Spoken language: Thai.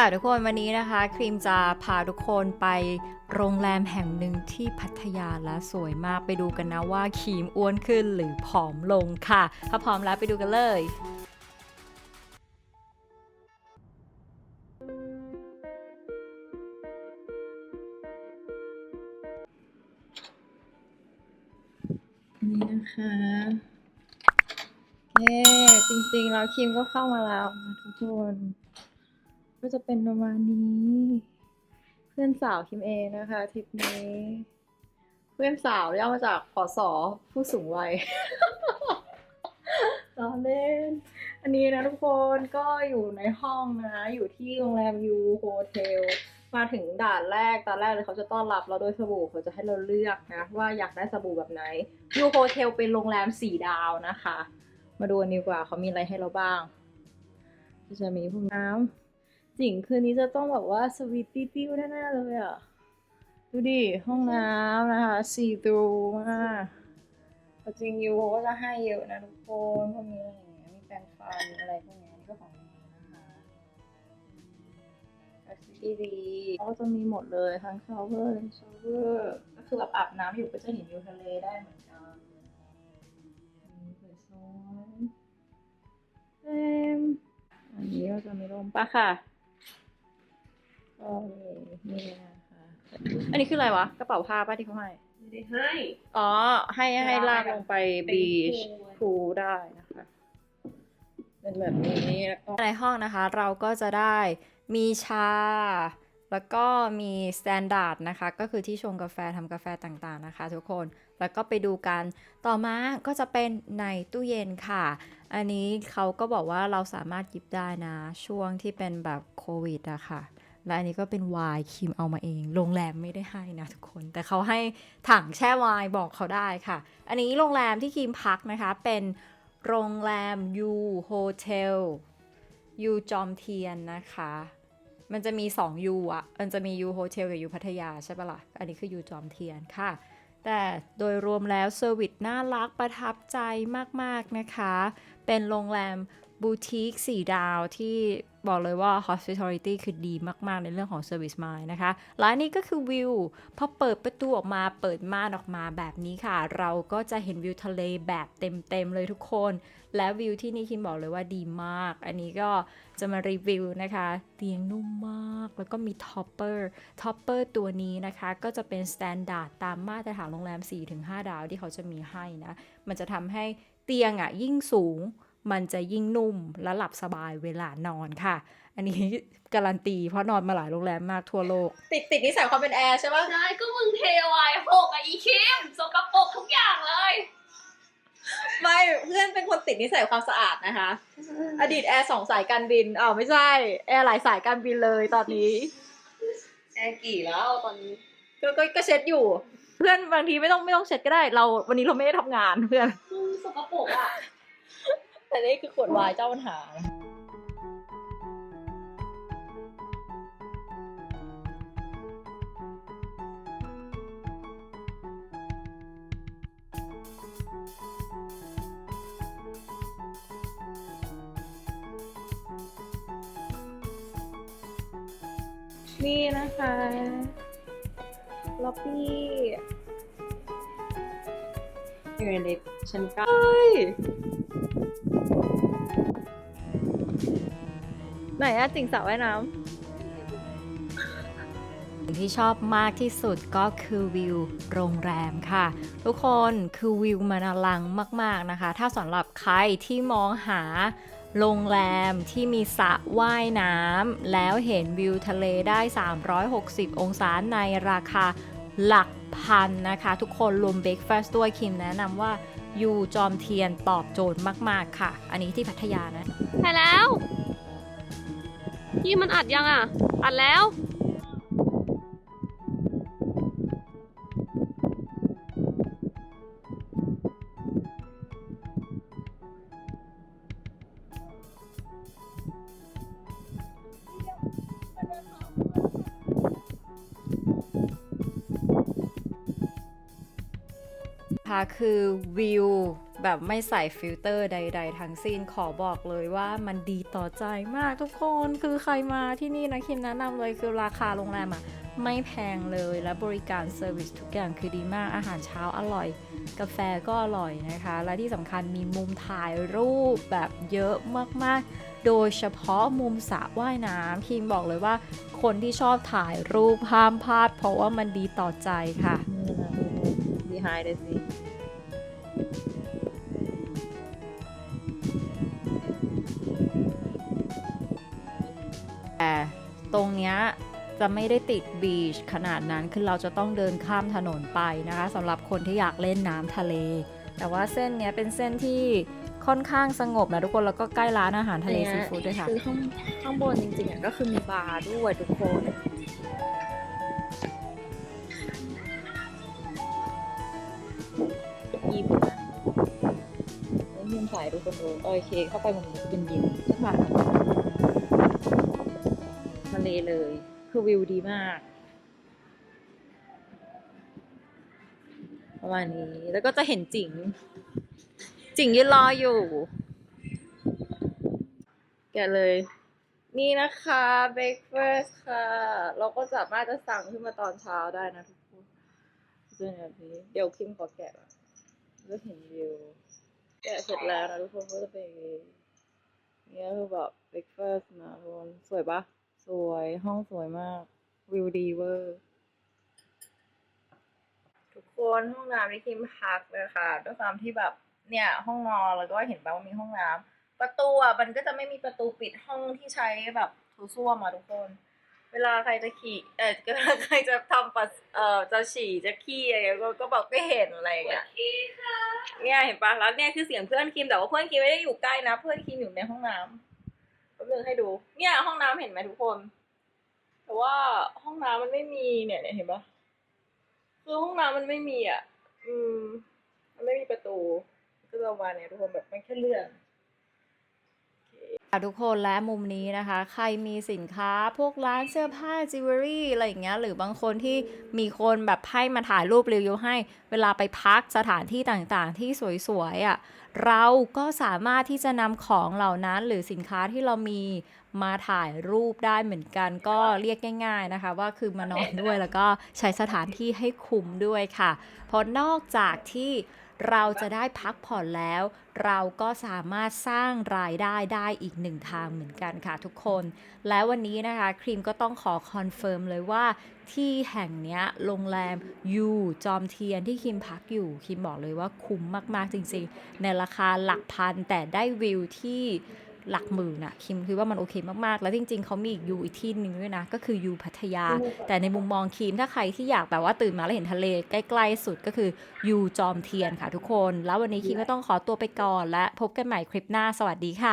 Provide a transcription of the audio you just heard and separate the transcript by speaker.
Speaker 1: ค่ะทุกคนวันนี้นะคะ ครีมจะพาทุกคนไปโรงแรมแห่งหนึ่งที่พัทยาและสวยมากไปดูกันนะว่าครีมอ้วนขึ้นหรือผอมลงค่ะ ถ้าพร้อมแล้วไปดูกันเลยนี่นะคะเย้จริงๆแล้วครีมก็เข้ามาแล้วทุกคน ก็จะเป็นประมาณนี้ เพื่อนสาวคิมเองนะคะทริปนี้ เพื่อนสาวย่อมาจากผอสอผู้สูงวัยล้อเล่น อันนี้นะทุกคนก็อยู่ในห้องนะ อยู่ที่โรงแรมยูโฮเทลมาถึงด่านแรกตอนแรกเลยเขาจะต้อนรับเราโดยสบู่เขาจะให้เราเลือกนะ ว่าอยากได้สบู่แบบไหนยูโฮเทลเป็นโรงแรมสี่ดาวนะคะ มาดูนดีกว่าเขามีอะไรให้เราบ้าง ก็จะมีพวกน้ำ สิ่งคืนนี้จะต้องแบบว่าสวีทตี้ติ้วแน่ๆเลยอะ ดูดิ ห้องน้ำนะคะซีทรูมากจริงยูเขาก็จะให้เยอะนะทุกคนพวกนี้อะไรอย่างเงี้ยมีแปรงฟันอะไรพวกนี้นี่ก็ของดีนะคะสีดีก็จะมีหมดเลยทั้งชาเวอร์ชาวเวอร์ก็คือแบบอาบน้ำอยู่ก็จะเห็นวิวทะเลได้เหมือนกันมีสวยสวยเต็มอันนี้ก็จะมีลมปะค่ะ ก็มีนี่นะคะอันนี้คืออะไรวะ กระเป๋าผ้าป้าที่เขาให้
Speaker 2: ไม่ได้ให้
Speaker 1: อ๋อ ให้ให้ลากลงไป
Speaker 2: เป็น
Speaker 1: บีช
Speaker 2: พูล
Speaker 1: พูลได้นะคะ เป็นแบบนี้แล้วก็ในห้องนะคะ เราก็จะได้มีชา แล้วก็มีสแตนดาร์ดนะคะ ก็คือที่ชงกาแฟทำกาแฟต่างๆนะคะ ทุกคน แล้วก็ไปดูกัน ต่อมาก็จะเป็นในตู้เย็นค่ะ อันนี้เขาก็บอกว่าเราสามารถหยิบได้นะ ช่วงที่เป็นแบบโควิดอะค่ะ และอันนี้ก็เป็นไวน์คิมเอามาเอง โรงแรมไม่ได้ให้นะทุกคน แต่เขาให้ถังแช่ไวน์บอกเขาได้ค่ะ อันนี้โรงแรมที่คิมพักนะคะ เป็นโรงแรมยูโฮเทลยูจอมเทียนนะคะ มันจะมี2ยูอะ มันจะมียูโฮเทลกับยูพัทยาใช่ปะล่ะ อันนี้คือยูจอมเทียนค่ะ แต่โดยรวมแล้วเซอร์วิสน่ารักประทับใจมาก ๆ นะคะ เป็นโรงแรม บูติก4ดาวที่บอกเลยว่า hospitality คือดีมาก ๆ ในเรื่องของ service mind นะคะและนี่ก็คือวิว พอเปิดประตูออกมาเปิดม่านออกมาแบบนี้ค่ะ เราก็จะเห็นวิวทะเลแบบเต็ม ๆ เลยทุกคน และวิวที่นี่คิมบอกเลยว่าดีมาก อันนี้ก็จะมารีวิวนะคะเตียงนุ่มมาก แล้วก็มีท็อปเปอร์ท็อปเปอร์ตัวนี้นะคะ ก็จะเป็นสแตนดาร์ดตามมาตรฐานโรงแรม 4-5 ดาวที่เขาจะมีให้นะ มันจะทำให้เตียงอะยิ่งสูง มันจะยิ่งนุ่มและหลับสบายเวลานอนค่ะ อันนี้การันตีเพราะนอนมาหลายโรงแรมมากทั่วโลก ติดติดนิสัยความเป็นแอร์ใช่ปะ
Speaker 2: ใช่ก็มึงเทวายหกอะอีคิมสกปรกทุกอย่างเลย
Speaker 1: ไม่เพื่อนเป็นคนติดนิสัยความสะอาดนะคะ อดีตแอร์สองสายการบินอ้าวไม่ใช่ แอร์หลายสายการบินเลยตอนนี้
Speaker 2: แอร์กี่แล้วตอนนี้
Speaker 1: ก็ก็ก็เช็ดอยู่ เพื่อนบางทีไม่ต้องไม่ต้องเช็ดก็ได้ เราวันนี้เราไม่ได้ทำงานเพื่อน
Speaker 2: มึงสกปรกอะ
Speaker 1: แต่นี่คือขวดวายเจ้าปัญหานี่นะคะล็อบบี้อยู่ในลิฟชั้นเก้า ไหนอะจิงสระว่ายน้ำที่ชอบมากที่สุดก็คือวิวโรงแรมค่ะ ทุกคนคือวิวมันอลังมาก ๆนะคะ ถ้าสำหรับใครที่มองหาโรงแรมที่มีสระว่ายน้ำแล้วเห็นวิวทะเลได้ 360 องศาในราคาหลักพันนะคะ ทุกคนรวมเบรกฟาสต์ด้วยคิมแนะนำว่ายูจอมเทียนตอบโจทย์มาก ๆ ค่ะ อันนี้ที่พัทยานะ
Speaker 2: ไปแล้ว พี่มันอัดยังอะ อัดแล้ว
Speaker 1: คะคือวิวแบบไม่ใส่ฟิลเตอร์ใด ๆ ทั้งสิ้นขอบอกเลยว่ามันดีต่อใจมากทุกคนคือใครมาที่นี่นะคิมแนะนำเลยคือราคาโรงแรมอะไม่แพงเลยและบริการเซอร์วิสทุกอย่างคือดีมากอาหารเช้าอร่อย กาแฟก็อร่อยนะคะ และที่สำคัญมีมุมถ่ายรูปแบบเยอะมากๆ โดยเฉพาะมุมสระว่ายน้ำคิมบอกเลยว่าคนที่ชอบถ่ายรูปห้ามพลาด เพราะว่ามันดีต่อใจค่ะ
Speaker 3: นี่นะดีไฮเลยสิ
Speaker 1: แต่ตรงเนี้ยจะไม่ได้ติดบีชขนาดนั้นคือเราจะต้องเดินข้ามถนนไปนะคะสำหรับคนที่อยากเล่นน้ำทะเล แต่ว่าเส้นเนี้ยเป็นเส้นที่ค่อนข้างสงบนะทุกคนแล้วก็ใกล้ร้านอาหารทะเลซีฟู้ดด้วยค่ะ
Speaker 3: คือข้างข้างบนจริงๆอะก็คือมีบาร์ด้วยทุกคน แล้วยิมสายทุกคนดูโอเค เข้าไปมันจะเป็นยิมใช่ปะทะเลเลย คือวิวดีมาก ประมาณนี้แล้วก็จะเห็นจิง จิงยืนรออยู่ แกเลย นี่นะคะเบรกเฟสค่ะ เราก็สามารถจะสั่งขึ้นมาตอนเช้าได้นะทุกคนเจอแบบนี้เดี๋ยวคิมขอแกะก่อนแล้วเห็นวิว แกะเสร็จแล้วนะทุกคนก็จะเป็นอย่างนี้เนี่ยคือแบบเบรกเฟสนะทุกคนสวยปะสวยห้องสวยมากวิวดีเวอร์ทุกคนห้องน้ำที่คิมพักนะคะด้วยความที่แบบเนี่ยห้องนอนแล้วก็เห็นป่าว่ามีห้องน้ำประตูอะมันก็จะไม่มีประตูปิดห้องที่ใช้แบบโถส้วมอะทุกคน เวลาใครจะขี่เออเวลาใครจะทำปัสเอ่อจะฉี่จะขี้อะไรเงี้ยก็ก็บอกไม่เห็นอะไรอย่างเงี้ยเนี่ยเห็นปะแล้วเนี่ยคือเสียงเพื่อนคิมแต่ว่าเพื่อนคิมไม่ได้อยู่ใกล้นะ เพื่อนคิมอยู่ในห้องน้ำแป๊บนึงให้ดู เนี่ยห้องน้ำเห็นไหมทุกคน แต่ว่าห้องน้ำมันไม่มีเนี่ยเนี่ยเห็นปะคือห้องน้ำมันไม่มีอะ อืม มันไม่มีประตู ก็จะประมาณเนี้ยทุกคนแบบมันแค่เลื่อน
Speaker 1: ค่ะ ทุกคนและมุมนี้นะคะ ใครมีสินค้าพวกร้านเสื้อผ้าจิวเวลรี่อะไรอย่างเงี้ยหรือบางคนที่มีคนแบบให้มาถ่ายรูปรีวิวให้ เวลาไปพักสถานที่ต่างๆ ที่สวยๆอะ่ะเราก็สามารถที่จะนำของเหล่านั้นหรือสินค้าที่เรามีมาถ่ายรูปได้เหมือนกัน ก็เรียกง่าย ๆนะคะ ว่าคือมานอนด้วยแล้วก็ใช้สถานที่ให้คุ้มด้วยค่ะเพราะนอกจากที่ เราจะได้พักผ่อนแล้ว เราก็สามารถสร้างรายได้ได้อีกหนึ่งทางเหมือนกันค่ะทุกคน และวันนี้นะคะครีมก็ต้องขอคอนเฟิร์มเลยว่าที่แห่งนี้โรงแรมยูจอมเทียนที่คิมพักอยู่คิมบอกเลยว่าคุ้มมากๆจริงๆ ในราคาหลักพันแต่ได้วิวที่ หลักหมื่นอะคิมคิดว่ามันโอเคมากๆ แล้วจริง ๆเขามีอีกยูอีกที่หนึ่งด้วยนะ ก็คือยูพัทยา แต่ในมุมมองคิมถ้าใครที่อยากแบบว่าตื่นมาแล้วเห็นทะเลใกล้ๆสุดก็คือยูจอมเทียนค่ะทุกคน แล้ววันนี้คิมก็ต้องขอตัวไปก่อนและพบกันใหม่คลิปหน้าสวัสดีค่ะ